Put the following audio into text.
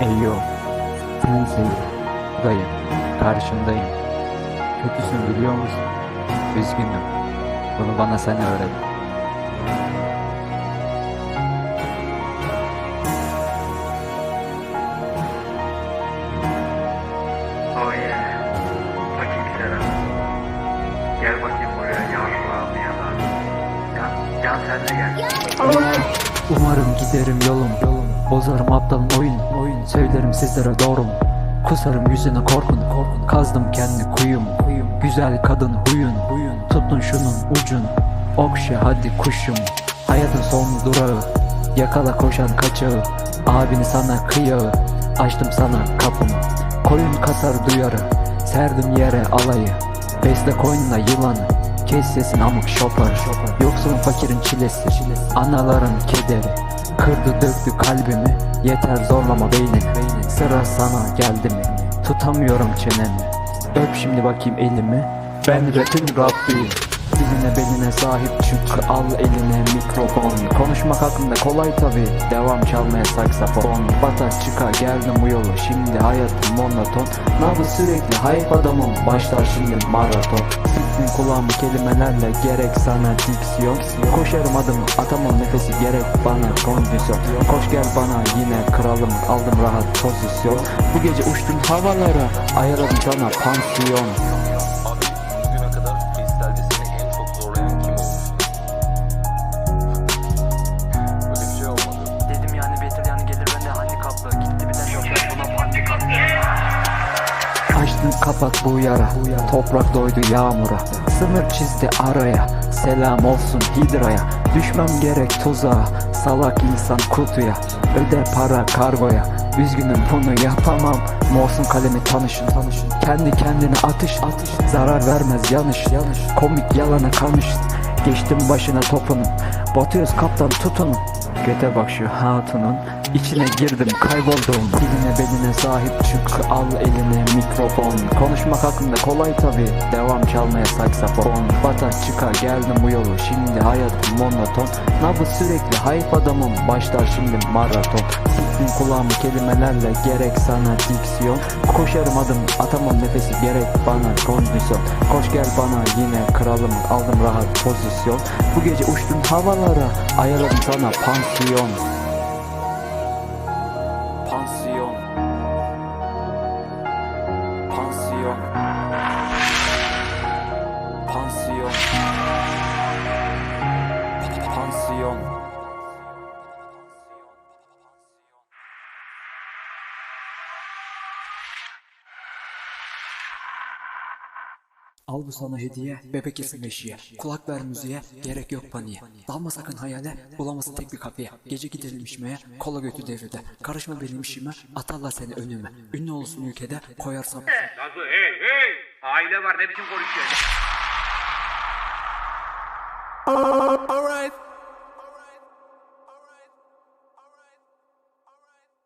Eyo, sensin, buradayım, karşındayım. Kötüsün biliyor musun? Üzgünüm. Bunu bana sen öğret. Oh. Gel bakayım buraya yavrum yalan. Can, Can sen de gel. Umarım giderim yolum, yolum. Bozarım aptalın oyun, oyun. Söylerim sizlere doğru mu? Kusarım yüzüne korkun, korkun. Kazdım kendi kuyum. Güzel kadın huyun, huyun. Tutun şunun ucun. Okşa hadi kuşum. Hayatın son durağı. Yakala koşan kaçağı. Abini sana kıyağı. Açtım sana kapımı. Koyun kasar duyarı. Serdim yere alayı. Besle koyunla yılanı. Kes sesini amık şopar. Yoksun fakirin çilesi. Anaların kederi. Kırdı döktü kalbimi. Yeter zorlama beynini. Sıra sana geldi mi? Tutamıyorum çenemi. Öp şimdi bakayım elimi. Ben rapin Rabbiyim. Diline beline sahip çünkü al eline mikrofon. Konuşmak hakkında kolay tabi Devam çalmaya saksafon. Bata çıka geldim bu yolu Şimdi hayatım monoton. Nabız sürekli hype adamım Başlar şimdi maraton. Siktin kulağımı kelimelerle Gerek sana diksiyon. Koşarım adımı atamam nefesi Gerek bana kondisyon. Koş gel bana yine kralım Aldım rahat pozisyon. Bu gece uçtum havalara Ayarladım sana pansiyon Açtın kapat bu yara Toprak doydu yağmura. Sınır çizdi araya Selam olsun hidraya. Düşmem gerek tuzağa Salak insan kutuya. Öde para kargoya Üzgünüm bunu yapamam. Morsun kalemi tanışın tanışın. Kendi kendine atış atış. Zarar vermez yanlış yanlış Komik yalana kalmışsın Geçtim başına topunun Batıyoruz kaptan tutunun Göte bak şu hatunun içine girdim kayboldum. Diline beline sahip çünkü al eline mikrofon. Konuşmak hakkında kolay tabi Devam çalmaya saksafon. Bata çıka geldim bu yolu Şimdi hayatım monoton. Nabız sürekli hype adamım Başlar şimdi maraton. Siktin kulağımı kelimelerle Gerek sana diksiyon. Koşarım adım atamam nefesi Gerek bana kondisyon. Koş gel bana yine kralım Aldım rahat pozisyon. Bu gece uçtum havalara Ayarladım sana Pansiyon. Pansiyon. Pansiyon Al bu sana hediye, bebek kesin eşiğe. Kulak ver müziğe, gerek yok paniğe. Dalma sakın hayale, bulamazsın tek bir kapıya. Gece gidelim içmeye, kola götü devrede. Karışma benim işime, atarlar seni önüme. Ünlü olsun ülkede, koyarsam... Nazlı hey hey. Aile var ne biçim konuşuyor?